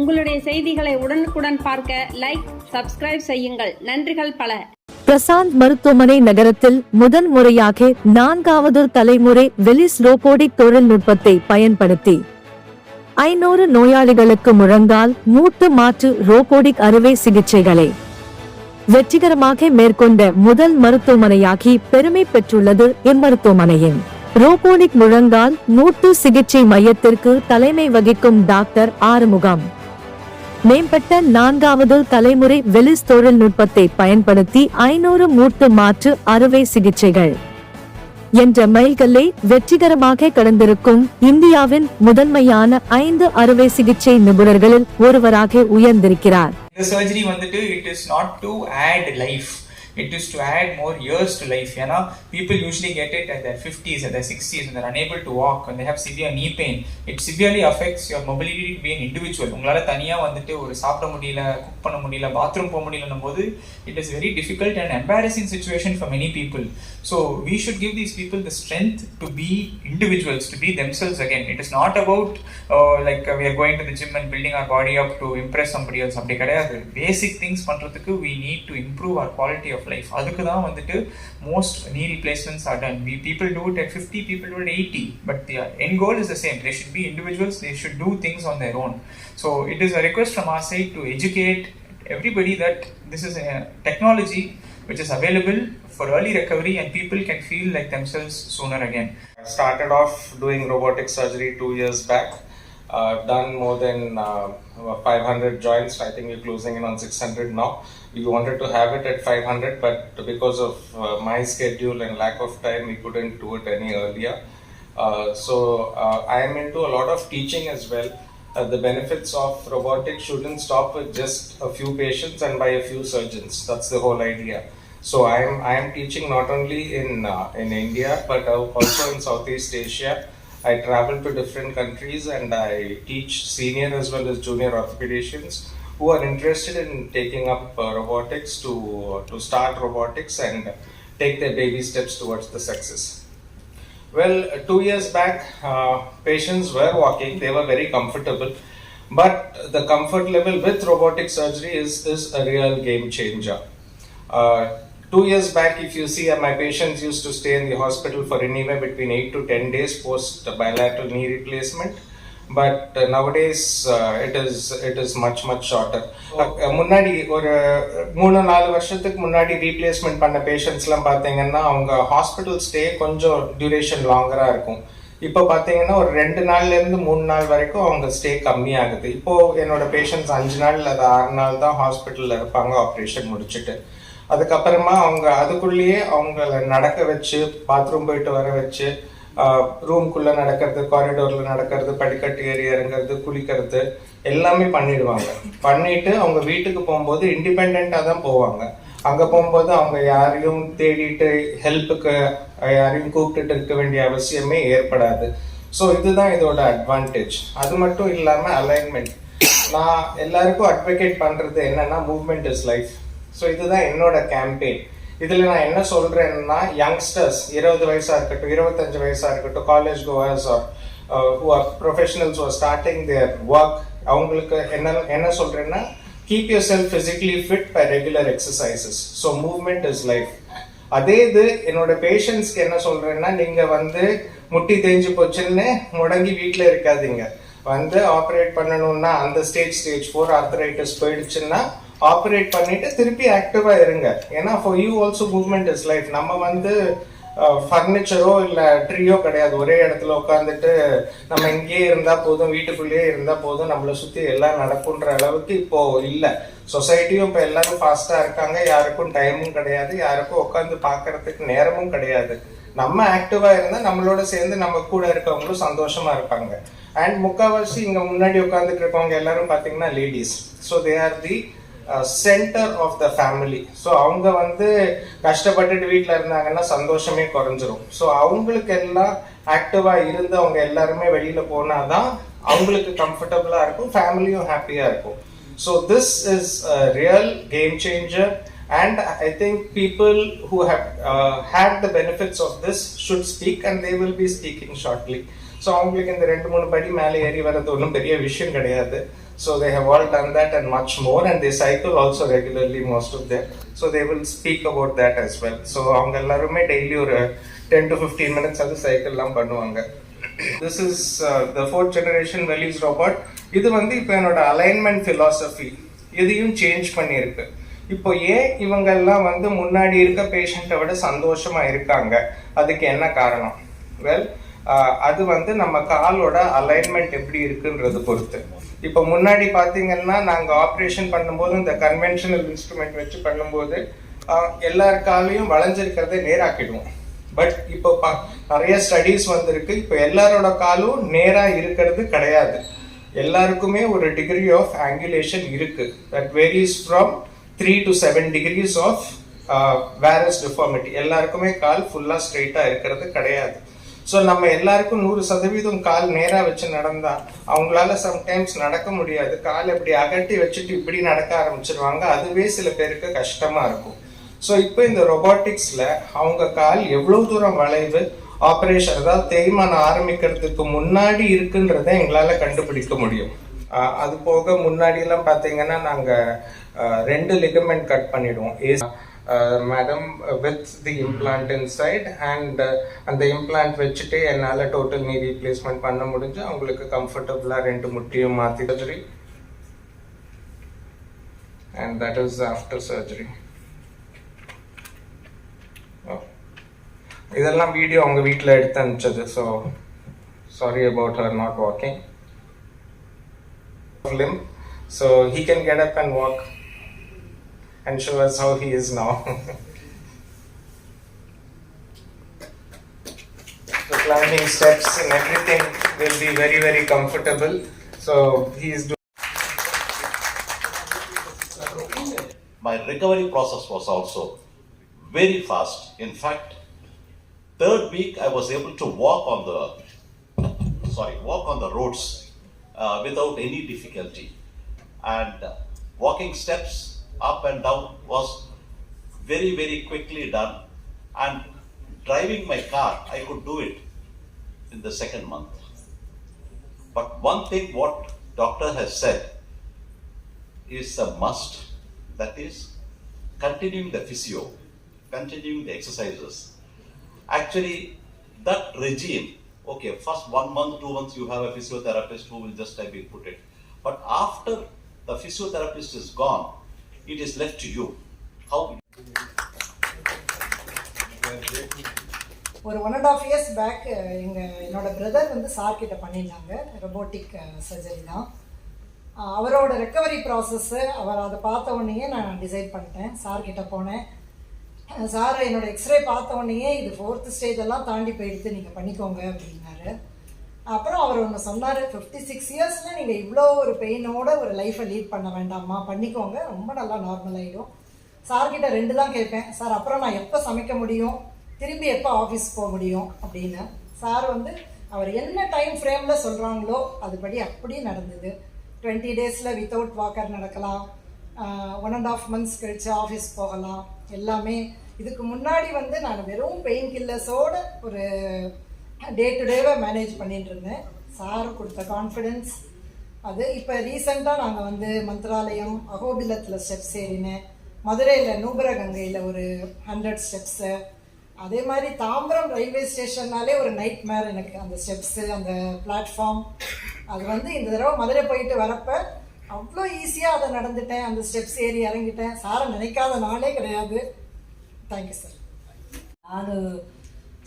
உங்களுடைய செய்திகளை உடனுக்குடன் பார்க்க லைக் சப்ஸ்கிரைப் செய்யுங்கள். நன்றிகள் பல. பிரசாந்த் மருத்துவமனை நகரத்தில் முதன் முறையாக நான்காவது தலைமுறை வெலிஸ் ரோபோடிக் தொழில்நுட்பத்தை பயன்படுத்தி. ஐநூறு நோயாளிகளுக்கு முழங்கால் மூட்டு மாற்று ரோபோடிக் அறுவை சிகிச்சைகளை. வெற்றிகரமாக மேற்கொண்ட முதல் மருத்துவமனையாகி பெருமை பெற்றுள்ளது இம்மருத்துவமனையின் ரோபோனிக் முழங்கால் மூட்டு சிகிச்சை மையத்திற்கு தலைமை வகிக்கும் டாக்டர் ஆறுமுகம். மேம்பட்ட நான்காவது தலைமுறை வெலிஸ் தொழில்நுட்பத்தை பயன்படுத்தி ஐநூறு மூட்டு மாற்று அறுவை சிகிச்சைகள். என்ற மைல்கல்லை வெற்றிகரமாக கடந்திருக்கும் இந்தியாவின் முதன்மையான ஐந்து அறுவை சிகிச்சை நிபுணர்களில் ஒருவராக உயர்ந்திருக்கிறார். சர்ஜரி வந்துட்டு it is not to add life it is to add more years to life ஏன்னா people usually get it at the fifties at sixties and unable to walk and have severe knee pain it severely affects your mobility to be individual உங்களால் தனியாக வந்துட்டு ஒரு சாப்பிட முடியல cook பண்ண முடியல bathroom போக முடியலன்னும் போது it is very difficult and embarrassing situation for many people so we should give these people the strength to be individuals to be themselves again. It is not about like like uh, we are going to the gym and building our body up to அப்படி கிடையாது. Basic things பண்ணுறதுக்கு we need to improve our quality of life அதுக்கு தான் வந்துட்டு most knee replacements are done we people do it at 50 people do it at 80 but the end goal is the same they should be individuals they should do things on their own so it is a request from our side to educate everybody that this is a technology which is available for early recovery and people can feel like themselves sooner again I started off doing robotic surgery two years back. Uh, done more than uh, 500 joints. I think we're closing in on 600 now. We wanted to have it at 500, but because of uh, my schedule and lack of time, we couldn't do it any earlier. Uh, so I am into a lot of teaching as well. Uh, the benefits of robotics shouldn't stop with just a few patients and by a few surgeons. That's the whole idea. So I am I am teaching not only in uh, in India but also in Southeast Asia. I travel to different countries and I teach senior as well as junior orthopedicians who are interested in taking up uh, robotics to to start robotics and take their baby steps towards the success. Well, two years back, uh, patients were walking, they were very comfortable, but the comfort level with robotic surgery is, is a real game changer. Uh, two years back, if you see, my patients used to stay in the hospital for anywhere between 8 to 10 days post bilateral knee replacement. But nowadays uh, it is it is much much shorter. Uh, முன்னாடி ஒரு மூணு நாலு வருஷத்துக்கு முன்னாடி replacement பண்ண பேஷண்ட்ஸ்லாம் பார்த்தீங்கன்னா அவங்க ஹாஸ்பிட்டல் ஸ்டே கொஞ்சம் டியூரேஷன் லாங்கராக இருக்கும் இப்போ பார்த்தீங்கன்னா ஒரு ரெண்டு நாள்ல இருந்து மூணு நாள் வரைக்கும் அவங்க ஸ்டே கம்மியாகுது இப்போ என்னோட பேஷண்ட்ஸ் அஞ்சு நாள் அல்லது ஆறு நாள் தான் ஹாஸ்பிட்டலில் இருப்பாங்க ஆப்ரேஷன் முடிச்சுட்டு அதுக்கப்புறமா அவங்க அதுக்குள்ளேயே அவங்கள நடக்க வச்சு பாத்ரூம் போயிட்டு வர வச்சு ரூம்குள்ள நடக்கிறது காரிடோர்ல நடக்கிறது படிக்கட்டு ஏறி இறங்குறது குளிக்கிறது எல்லாமே பண்ணிடுவாங்க. பண்ணிட்டு அவங்க வீட்டுக்கு போகும்போது இண்டிபெண்டா தான் போவாங்க. அங்கே போகும்போது அவங்க யாரையும் தேடிட்டு ஹெல்ப்புக்கு யாரையும் கூப்பிட்டுட்டு இருக்க வேண்டிய அவசியமே ஏற்படாது. ஸோ இதுதான் இதோட அட்வான்டேஜ் அது மட்டும் இல்லாமல் அலைன்மெண்ட் நான் எல்லாருக்கும் அட்வொகேட் பண்ணுறது என்னன்னா மூவ்மெண்ட் இஸ் லைஃப் ஸோ இதுதான் என்னோட கேம்பெயின் இதில் நான் என்ன சொல்கிறேன்னா யங்ஸ்டர்ஸ் இருபது வயசாக இருக்கட்டும் இருபத்தஞ்சு வயசாக இருக்கட்டும் college goers who are professionals are starting their work அவங்களுக்கு என்ன என்ன சொல்கிறேன்னா keep yourself physically fit by regular exercises so movement is life அதே இது என்னோட பேஷண்ட்ஸ்க்கு என்ன சொல்கிறேன்னா நீங்கள் வந்து முட்டி தேஞ்சு போச்சுன்னு முடங்கி வீட்டில் இருக்காதீங்க. வந்து ஆப்ரேட் பண்ணணும்னா அந்த ஸ்டேஜ் ஸ்டேஜ் ஃபோர் ஆர்த்தரைட்டிஸ் போயிடுச்சுன்னா ஆப்ரேட் பண்ணிட்டு திருப்பி ஆக்டிவா இருங்க. ஏன்னா for you also movement is life நம்ம வந்து ஃபர்னிச்சரோ இல்லை ட்ரீயோ கிடையாது. ஒரே இடத்துல உட்காந்துட்டு நம்ம இங்கேயே இருந்தால் போதும் வீட்டுக்குள்ளேயே இருந்தால் போதும் நம்மளை சுற்றி எல்லாம் நடக்குன்ற அளவுக்கு இப்போ இல்லை. சொசைட்டியும் இப்போ எல்லாரும் ஃபாஸ்ட்டாக இருக்காங்க. யாருக்கும் டைமும் கிடையாது. யாருக்கும் உட்காந்து பார்க்கறதுக்கு நேரமும் கிடையாது. நம்ம ஆக்டிவா இருந்தால் நம்மளோட சேர்ந்து நம்ம கூட இருக்கவங்களும் சந்தோஷமா இருப்பாங்க. அண்ட் முக்கால்வாசி இங்கே முன்னாடி உட்காந்துட்டு இருக்கவங்க எல்லாரும் பார்த்தீங்கன்னா ladies so they are the centre of the family so அவங்க வந்து கஷ்டப்பட்டுட்டு வீட்டில் இருந்தாங்கன்னா சந்தோஷமே குறைஞ்சிரும். ஸோ அவங்களுக்கு எல்லாம் ஆக்டிவாக இருந்து அவங்க எல்லாருமே வெளியில் போனால் தான் அவங்களுக்கு கம்ஃபர்டபுளாக இருக்கும் ஃபேமிலியும் ஹாப்பியாக இருக்கும். So this is real game changer and I think people who how had the benefits of this should speak and they will be speaking shortly so அவங்களுக்கு இந்த ரெண்டு மூணு படி மேலே ஏறி வர்றது ஒன்றும் பெரிய விஷயம் கிடையாது. So they have all done that and much more, and they cycle also regularly, most of them. So they will speak about that as well. So அவங்க எல்லாருமே டெய்லி ஒரு டென் டு ஃபிஃப்டீன் மினிட்ஸ் அது சைக்கிள்லாம் பண்ணுவாங்க. This is the fourth generation Velys robot இது வந்து இப்போ என்னோட அலைன்மெண்ட் ஃபிலாசபி இதையும் சேஞ்ச் பண்ணியிருக்கு. இப்போ ஏன் இவங்கெல்லாம் வந்து முன்னாடி இருக்க பேஷண்ட்டை விட சந்தோஷமா இருக்காங்க? அதுக்கு என்ன காரணம்? வெல் uh, அது வந்து நம்ம காலோட அலைன்மெண்ட் எப்படி இருக்குன்றது பொறுத்து. இப்போ முன்னாடி பார்த்தீங்கன்னா நாங்கள் ஆப்ரேஷன் பண்ணும்போது இந்த கன்வென்ஷனல் இன்ஸ்ட்ருமெண்ட் வச்சு பண்ணும்போது எல்லார் காலையும் வளைஞ்சிருக்கிறதை நேராக்கிடுவோம். பட் இப்போ ப நிறைய ஸ்டடீஸ் வந்திருக்கு. இப்போ எல்லாரோட காலும் நேராக இருக்கிறது கிடையாது. எல்லாருக்குமே ஒரு டிகிரி ஆஃப் ஆங்குலேஷன் இருக்கு. That varies from three to seven degrees of varus deformity எல்லாருக்குமே கால் ஃபுல்லாக ஸ்ட்ரெயிட்டாக இருக்கிறது கிடையாது. ஸோ நம்ம எல்லாருக்கும் நூறு சதவீதம் கால் நேராக வச்சு நடந்தா அவங்களால சம்டைம்ஸ் நடக்க முடியாது. கால் இப்படி அகட்டி வச்சுட்டு இப்படி நடக்க ஆரம்பிச்சிருவாங்க. அதுவே சில பேருக்கு கஷ்டமா இருக்கும். ஸோ இப்போ இந்த ரொபாட்டிக்ஸ்ல அவங்க கால் எவ்வளோ தூரம் வளைவு ஆப்ரேஷன் அதாவது தேய்மானம் ஆரம்பிக்கிறதுக்கு முன்னாடி இருக்குன்றதை எங்களால் கண்டுபிடிக்க முடியும். அது போக முன்னாடியெல்லாம் பார்த்தீங்கன்னா நாங்கள் ரெண்டு லிகமெண்ட் கட் பண்ணிடுவோம். Madam with the implant inside and அந்த இம்ப்ளான்ட் வச்சுட்டு என்னால் டோட்டல் நீ ரீப்ளேஸ்மெண்ட் பண்ண முடிஞ்சு அவங்களுக்கு கம்ஃபர்டபுளாக ரெண்டு முட்டியும் மாற்றி surgery and that is after surgery இதெல்லாம் வீடியோ அவங்க வீட்டில் எடுத்து அனுப்பிச்சது so sorry about her not walking limb. So he can get up walk and show us how he is now. The climbing steps and everything will be very very comfortable. So he is doing my recovery process was also very fast. In fact, third week I was able to walk on the sorry walk on the roads uh, without any difficulty, and uh, walking steps up and down was very very quickly done, and driving my car I could do it in the second month. But one thing what doctor has said is a must. That is continuing the physio, continuing the exercises. Actually, that regime, okay, first one month, two months, you have a physiotherapist who will just type it, put it. But after the physiotherapist is gone, it is left to you. How ஒரு one and half years back எங்கள் என்னோட brother வந்து sir கிட்ட பண்ணியிருந்தாங்க. Robotic surgery uh, தான். அவரோட recovery process அவர் அதை பார்த்த உடனேயே நான் டிசைட் பண்ணிட்டேன். சார் கிட்ட போனேன். சார் என்னோட எக்ஸ்ரே பார்த்த உடனேயே இது ஃபோர்த்து ஸ்டேஜ் எல்லாம் தாண்டி போயிடுத்து நீங்கள் பண்ணிக்கோங்க அப்படின்னு. அப்புறம் அவர் ஒன்று சொன்னார் ஃபிஃப்டி சிக்ஸ் இயர்ஸில் நீங்கள் இவ்வளோ ஒரு பெயினோட ஒரு லைஃப்பை லீட் பண்ண வேண்டாமா பண்ணிக்கோங்க ரொம்ப நல்லா நார்மல் ஆகிடும் சார்கிட்ட ரெண்டு தான் கேட்பேன் சார் அப்புறம் நான் எப்போ சமைக்க முடியும்? திரும்பி எப்போ ஆஃபீஸ் போக முடியும்? அப்படின்னு. சார் வந்து அவர் என்ன டைம் ஃப்ரேமில் சொல்கிறாங்களோ அதுபடி அப்படியே நடந்தது. டுவெண்ட்டி டேஸில் வித்தவுட் வாக்கர் நடக்கலாம். ஒன் அண்ட் ஆஃப் மந்த்ஸ் கழித்து ஆஃபீஸ் போகலாம். எல்லாமே இதுக்கு முன்னாடி வந்து நான் வெறும் பெயின் கில்லர்ஸோட ஒரு டே டு டேவை மேனேஜ் பண்ணிட்டு இருந்தேன் சார் கொடுத்த கான்ஃபிடென்ஸ் அது இப்போ ரீசெண்டாக நாங்கள் வந்து மந்திராலயம் அகோபிலத்தில் ஸ்டெப்ஸ் ஏறினேன் மதுரையில் நூபரகங்கையில் ஒரு ஹண்ட்ரட் ஸ்டெப்ஸு அதே மாதிரி தாம்பரம் ரயில்வே ஸ்டேஷன்னாலே ஒரு நைட் மேர் எனக்கு அந்த ஸ்டெப்ஸு அந்த பிளாட்ஃபார்ம் அது வந்து இந்த தடவை மதுரை போயிட்டு வரப்போ அவ்வளோ ஈஸியாக அதை நடந்துட்டேன். அந்த ஸ்டெப்ஸ் ஏறி இறங்கிட்டேன். சாரை நினைக்காத நாளே கிடையாது. தேங்க்யூ சார் நாலு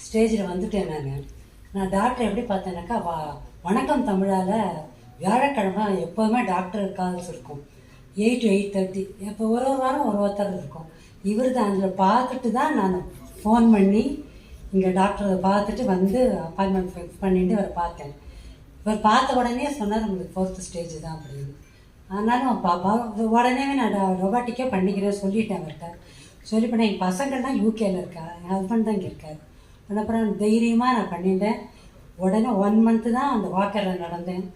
ஸ்டேஜில் வந்துட்டேன் நான். நான் டாக்டர் எப்படி பார்த்தேனாக்கா வா வணக்கம் தமிழால் வியாழக்கிழமை எப்போதுமே டாக்டர் கால்ஸ் இருக்கும். எயிட் டு எயிட் தேர்ட்டி இப்போ ஒரு ஒரு வாரம் ஒரு ஒருத்தர் இருக்கும். இவர் தான் அதில் பார்த்துட்டு தான் நான் ஃபோன் பண்ணி இங்கே டாக்டரை பார்த்துட்டு வந்து அப்பாயின்மெண்ட் ஃபிக்ஸ் பண்ணிட்டு அவரை பார்த்தேன். இவர் பார்த்த உடனே சொன்னார் உங்களுக்கு ஃபோர்த்து ஸ்டேஜ் தான் அப்படின்னு. ஆனாலும் பாப்பா உடனே நான் ரொபாட்டிக்கே பண்ணிக்கிறேன் சொல்லிட்டேன் அவர்கிட்ட. சொல்லி பண்ண எங்கள் பசங்கள்லாம் யூகேல இருக்கா? என் ஹஸ்பண்ட் தான் இங்கே இருக்கார். அப்புறம் தைரியமாக நான் பண்ணிட்டேன். உடனே ஒன் மந்த்து தான் அந்த வாக்கரில் நடந்தேன்.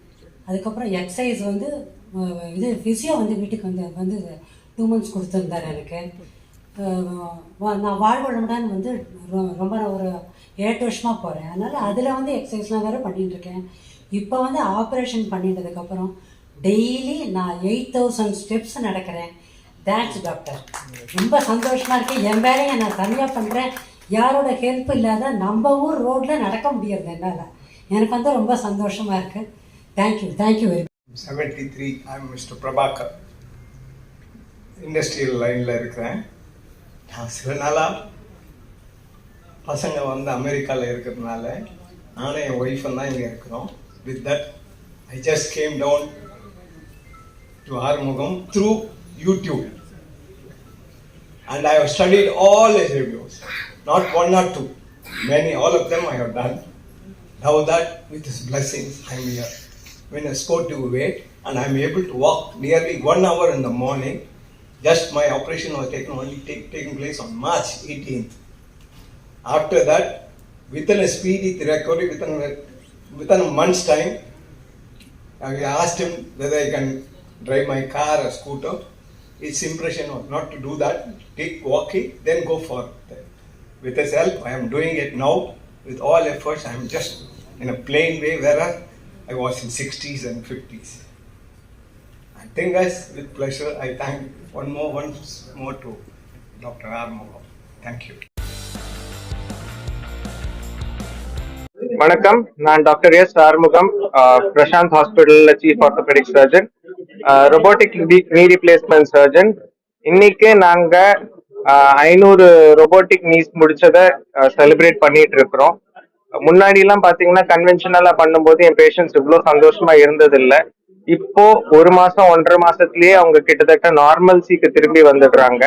அதுக்கப்புறம் எக்ஸசைஸ் வந்து இது ஃபிசியோ வந்து வீட்டுக்கு வந்து வந்து டூ மந்த்ஸ் கொடுத்துருந்தார் எனக்கு. வா- நான் வாழ்வளமுடன் வந்து ரொம்ப ஒரு எட்டு வருஷமாக போகிறேன் அதனால் அதில் வந்து எக்ஸசைஸ்லாம் வேறு பண்ணிட்டுருக்கேன். இப்போ வந்து ஆப்ரேஷன் பண்ணிட்டதுக்கப்புறம் டெய்லி நான் எயிட் தௌசண்ட் ஸ்டெப்ஸ் நடக்கிறேன். தேங்க்ஸ் டாக்டர் ரொம்ப சந்தோஷமாக இருக்கேன். என் வேலையை நான் தனியாக பண்ணுறேன் யாரோட ஹெல்ப் இல்லாத நம்ம ஊர் ரோட்டில் நடக்க முடியறது என்னால். எனக்கு வந்து ரொம்ப சந்தோஷமாக இருக்குது thank you thank you very 73 I'm mister Prabhakar industrial லைனில் இருக்கிறேன். நான் சில நாளாக பசங்க வந்து அமெரிக்காவில் இருக்கிறதுனால நானும் என் ஒய்ஃபும் தான் இங்கே இருக்கிறோம். With that I just came down to Arumugam through YouTube and I have studied all his reviews, not one or two, many, all of them I have done. Now that with his blessings I am here in a sportive weight and I am able to walk nearly one hour in the morning. Just my operation was taken only take, taking place on March 18th. After that, within a speedy recovery, within a, within a month's time, I asked him whether I can drive my car or scooter. His impression was not to do that, take walking, then go for With his help, I am doing it now. With all efforts, I am just in a plain way where I was in 60s and 50s. I think, guys, with pleasure, I thank one more, once more to Dr. R. Mogam. Thank you. வணக்கம் நான் doctor S Arumugam ah, Prashanth ஹாஸ்பிட்டல்ல chief orthopaedic surgeon robotic knee replacement surgeon இன்னைக்கு நாங்க ஐநூறு robotic knees முடிச்சதை celebrate பண்ணிட்டு இருக்கிறோம் முன்னாடி எல்லாம் பாத்தீங்கன்னா கன்வென்ஷனலா பண்ணும்போது என் பேஷண்ட்ஸ் இவ்வளவு சந்தோஷமா இருந்தது இல்ல இப்போ ஒரு மாசம் ஒன்றரை மாசத்திலேயே அவங்க கிட்டத்தட்ட நார்மல்சிக்கு திரும்பி வந்துடுறாங்க.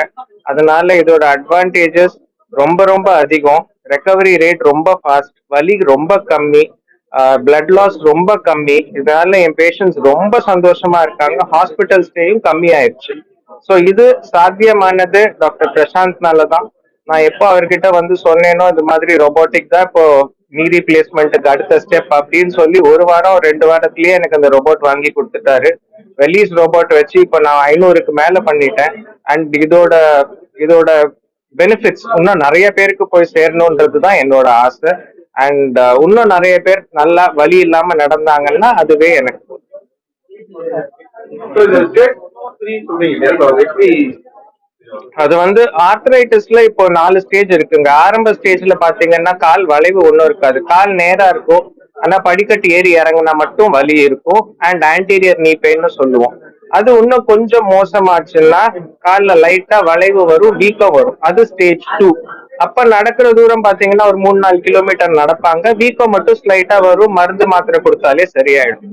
அதனால இதோட அட்வான்டேஜஸ் ரொம்ப ரொம்ப அதிகம். ரெக்கவரி ரேட் ரொம்ப ஃபாஸ்ட் வலி ரொம்ப கம்மி பிளட் லாஸ் ரொம்ப கம்மி. இதனால என் பேஷண்ட்ஸ் ரொம்ப சந்தோஷமா இருக்காங்க. ஹாஸ்பிட்டல் ஸ்டேயும் கம்மி ஆயிடுச்சு ஸோ இது சாத்தியமானது டாக்டர் பிரசாந்த்னால தான் நான் எப்போ அவர்கிட்ட வந்து சொன்னேனோ இந்த மாதிரி ரொபோட்டிக் தான். இப்போ நீ ரீப்ளேஸ்மெண்ட்டுக்கு அடுத்த ஸ்டெப் அப்படின்னு சொல்லி ஒரு வாரம் ரெண்டு வாரத்துலயே எனக்கு அந்த ரோபோட் வாங்கி கொடுத்துட்டாரு. வெலீஸ் ரோபோட் வச்சு இப்போ நான் ஐநூறுக்கு மேல பண்ணிட்டேன். அண்ட் இதோட இதோட பெனிஃபிட்ஸ் இன்னும் நிறைய பேருக்கு போய் சேரணுன்றது தான் என்னோட ஆசை. அண்ட் uh, இன்னும் நிறைய பேர் நல்லா வழி இல்லாம நடந்தாங்கன்னா அதுவே எனக்கு அது வந்து ஆர்த்ரைட்டிஸ்ல இப்போ நாலு ஸ்டேஜ் இருக்குங்க ஆரம்ப ஸ்டேஜ்ல பாத்தீங்கன்னா கால் வளைவு ஒன்றும் இருக்காது. கால் நேரா இருக்கும். ஆனா படிக்கட்டு ஏறி இறங்குனா மட்டும் வலி இருக்கும். அண்ட் ஆன்டீரியர் நீ பெயின்னு சொல்லுவோம். அது இன்னும் கொஞ்சம் மோசமாச்சுன்னா காலில் லைட்டா வளைவு வரும் வீக்கம் வரும். அது ஸ்டேஜ் டூ அப்ப நடக்கிற தூரம் பாத்தீங்கன்னா ஒரு மூணு நாலு கிலோமீட்டர் நடப்பாங்க. வீக்கம் மட்டும் ஸ்லைட்டா வரும். மருந்து மாத்திரை கொடுத்தாலே சரியாயிடும்.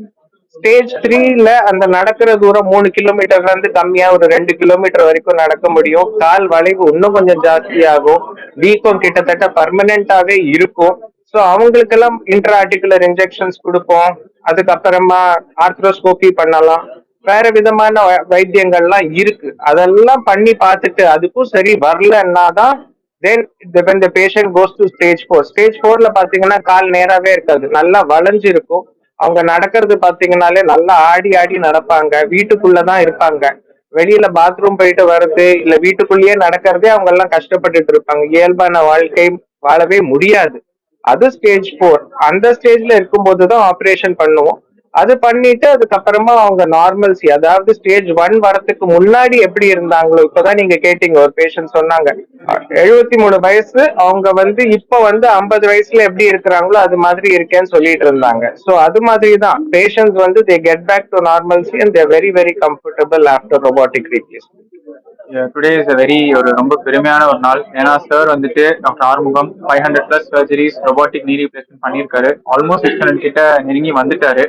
ஸ்டேஜ் த்ரீல அந்த நடக்கிற தூரம் மூணு கிலோமீட்டர்ல இருந்து கம்மியா ஒரு ரெண்டு கிலோமீட்டர் வரைக்கும் நடக்க முடியும். கால் வளைவு இன்னும் கொஞ்சம் ஜாஸ்தியாகும். வீக்கம் கிட்டத்தட்ட பர்மனண்டாவே இருக்கும். ஸோ அவங்களுக்கெல்லாம் இன்ட்ராஆர்டிகுலர் இன்ஜெக்ஷன்ஸ் கொடுப்போம். அதுக்கப்புறமா ஆர்த்ரோஸ்கோபி பண்ணலாம். வேற விதமான வைத்தியங்கள்லாம் இருக்கு. அதெல்லாம் பண்ணி பார்த்துட்டு அதுக்கும் சரி வரலன்னா தான் then when the patient goes to stage four stage ஃபோர்ல பாத்தீங்கன்னா கால் நேராவே இருக்காது. நல்லா வளைஞ்சு இருக்கும் அவங்க நடக்கிறது பாத்தீங்கன்னாலே நல்லா ஆடி ஆடி நடப்பாங்க. வீட்டுக்குள்ளதான் இருப்பாங்க. வெளியில பாத்ரூம் போயிட்டு வர்றது இல்ல வீட்டுக்குள்ளேயே நடக்கிறதே அவங்க எல்லாம் கஷ்டப்பட்டுட்டு இருப்பாங்க. இயல்பான வாழ்க்கை வாழவே முடியாது. அது ஸ்டேஜ் போர் அந்த ஸ்டேஜ்ல இருக்கும்போது தான் ஆப்ரேஷன் பண்ணுவோம். அது பண்ணிட்டு அதுக்கப்புறமா அவங்க நார்மல்சி அதாவது ஸ்டேஜ் ஒன் வரத்துக்கு முன்னாடி எப்படி இருந்தாங்களோ இப்பதான் நீங்க கேட்டீங்க ஒரு பேஷண்ட் சொன்னாங்க. எழுபத்தி மூணு வயசு அவங்க வந்து இப்ப வந்து ஐம்பது வயசுல எப்படி இருக்கிறாங்களோ அது மாதிரி இருக்கேன்னு சொல்லிட்டு இருந்தாங்க. சோ அது மாதிரி தான் பேஷண்ட்ஸ் வந்து they get back to normalcy and their very very comfortable after robotic replacement. Today is very ஒரு ரொம்ப பெருமையான ஒரு நாள். ஏன்னா சார் வந்துட்டு doctor Arumugam five hundred plus surgeries robotic knee replacement பண்ணியிருக்காரு. ஆல்மோஸ்ட் சிக்ஸ் ஹண்ட்ரட் கிட்ட நெருங்கி வந்துட்டாரு.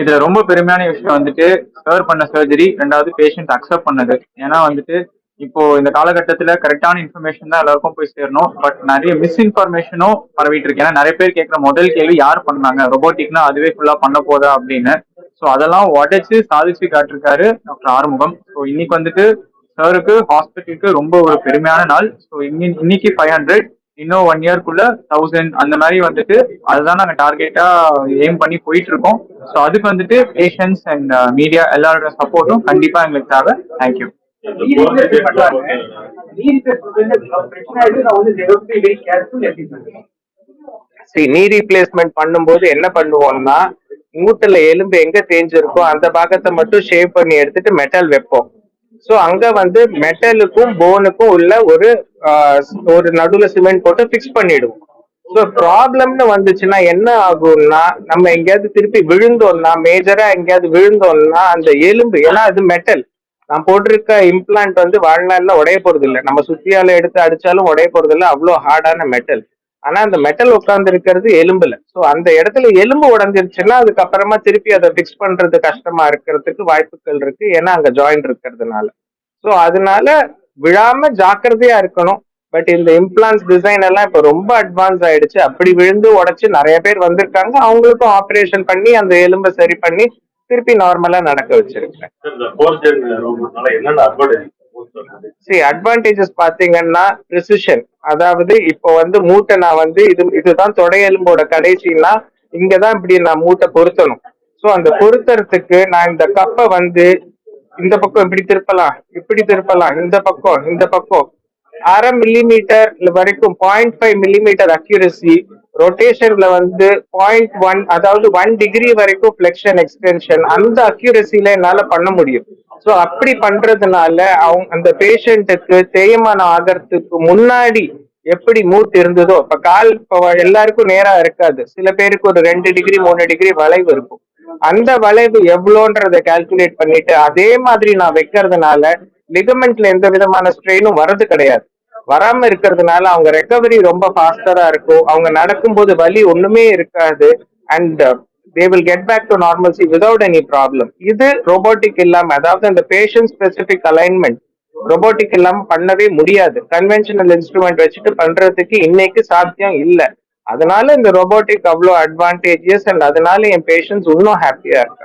இதுல ரொம்ப பெருமையான விஷயம் வந்துட்டு சர்வ் பண்ண சர்ஜரி ரெண்டாவது பேஷண்ட் அக்செப்ட் பண்ணது. ஏன்னா வந்துட்டு இப்போ இந்த காலகட்டத்துல கரெக்டான இன்ஃபர்மேஷன் தான் எல்லாருக்கும் போய் சேரணும். பட் நிறைய மிஸ்இன்ஃபர்மேஷனும் பரவிட்டு இருக்கு. ஏன்னா நிறைய பேர் கேட்குற முதல் கேள்வி யார் பண்ணாங்க? ரொபோட்டிக்னா அதுவே ஃபுல்லா பண்ண போதா அப்படின்னு. ஸோ அதெல்லாம் உடைச்சு சாதிச்சு காட்டிருக்காரு டாக்டர் ஆறுமுகம். ஸோ இன்னைக்கு வந்துட்டு சாருக்கு ஹாஸ்பிட்டலுக்கு ரொம்ப ஒரு பெருமையான நாள். ஸோ இன்னைக்கு ஃபைவ் ஹண்ட்ரட் இன்னும் ஒன் இயர்க்குள்ள தௌசண்ட் அந்த மாதிரி வந்துட்டு அதுதான் நாங்கள் டார்கெட்டா எய்ம் பண்ணி போயிட்டு இருக்கோம் ஸோ அதுக்கு வந்துட்டு பேஷன்ஸ் அண்ட் மீடியா எல்லாரோட சப்போர்ட்டும் கண்டிப்பா எங்களுக்கு தேவை. தேங்க்யூ see knee replacement பண்ணும்போது என்ன பண்ணுவோம்னா மூட்டுல எலும்பு எங்க தேஞ்சிருக்கோ அந்த பாகத்தை மட்டும் ஷேவ் பண்ணி எடுத்துட்டு மெட்டல் வைப்போம். சோ அங்க வந்து மெட்டலுக்கும் போனுக்கும் உள்ள ஒரு ஒரு நடுவுல சிமெண்ட் போட்டு ஃபிக்ஸ் பண்ணிடுவோம். ஸோ ப்ராப்ளம்னு வந்துச்சுன்னா என்ன ஆகும்னா நம்ம எங்கேயாவது திருப்பி விழுந்தோம்னா மேஜரா எங்கேயாவது விழுந்தோம்னா அந்த எலும்பு ஏன்னா அது மெட்டல் நான் போட்டிருக்க இம்ப்ளான்ட் வந்து வாழ்நாள்ல உடைய போறது இல்லை நம்ம சுத்தியால எடுத்து அடிச்சாலும் உடைய போறது இல்லை அவ்வளோ ஹார்டான மெட்டல் ஆனா அந்த மெட்டல் உட்கார்ந்து இருக்கிறது எலும்புல. சோ அந்த இடத்துல எலும்பு உடஞ்சிருச்சுன்னா அதுக்கப்புறமா திருப்பி அதை ஃபிக்ஸ் பண்றது கஷ்டமா இருக்கிறதுக்கு வாய்ப்புகள் இருக்கு. ஏன்னா அங்க ஜாயின் இருக்கிறதுனால. சோ அதனால விழாம ஜாக்கிரதையா இருக்கணும். பட் இந்த இம்ப்ளான்ஸ் டிசைன் எல்லாம் இப்ப ரொம்ப அட்வான்ஸ் ஆயிடுச்சு. அப்படி விழுந்து உடைச்சு நிறைய பேர் வந்திருக்காங்க. அவங்களுக்கும் ஆபரேஷன் பண்ணி அந்த எலும்பை சரி பண்ணி திருப்பி நார்மலா நடக்க வச்சிருக்கேன். சரி அட்வான்டேஜஸ் பாத்தீங்கன்னா ப்ரிசிஷன் அதாவது இப்போ வந்து மூட்டை நான் வந்து இது இதுதான் தொடையெலும்போட கடைசினா இங்கதான் இப்படி நான் மூட்டை பொருத்தணும். சோ அந்த பொருத்தறதுக்கு நான் இந்த கப்பை வந்து இந்த பக்கம் இப்படி திருப்பலாம் இப்படி திருப்பலாம் இந்த பக்கம் இந்த பக்கம். அரை மில்லிமீட்டர் வரைக்கும் பாயிண்ட் ஃபைவ் மில்லிமீட்டர் அக்யூரசி ரொட்டேஷன்ல வந்து பாயிண்ட் ஒன் அதாவது ஒன் டிகிரி வரைக்கும் ஃபிளெக்ஷன் எக்ஸ்டென்ஷன் அந்த அக்யூரசில என்னால பண்ண முடியும். ஸோ அப்படி பண்றதுனால அவங்க அந்த பேஷண்ட்டுக்கு தேய்மானம் ஆகிறதுக்கு முன்னாடி எப்படி மூட்டு இருந்ததோ இப்ப கால் இப்போ எல்லாருக்கும் நேரா இருக்காது. சில பேருக்கு ஒரு ரெண்டு டிகிரி மூணு டிகிரி வளைவு இருக்கும். அந்த வளைவு எவ்வளோன்றத கால்குலேட் பண்ணிட்டு அதே மாதிரி நான் வைக்கிறதுனால லிகமெண்ட்ல எந்த விதமான ஸ்ட்ரெயினும் வர்றது கிடையாது. வராம இருக்கிறதுனால அவங்க ரெக்கவரி ரொம்ப ஃபாஸ்டரா இருக்கும். அவங்க நடக்கும்போது வலி ஒண்ணுமே இருக்காது. And they will get back to normalcy without any problem இது ரோபோட்டிக் இல்லாம அதாவது அந்த பேஷண்ட் ஸ்பெசிபிக் அலைன்மெண்ட் ரோபோட்டிக் இல்லாம பண்ணவே முடியாது. கன்வென்ஷனல் இன்ஸ்ட்ருமெண்ட் வச்சுட்டு பண்றதுக்கு இன்னைக்கு சாத்தியம் இல்லை. அதனால இந்த ரோபோட்டிக் அவ்வளோ அட்வான்டேஜஸ் அண்ட் அதனால என் பேஷன்ஸ் இன்னும் ஹாப்பியா இருக்காங்க.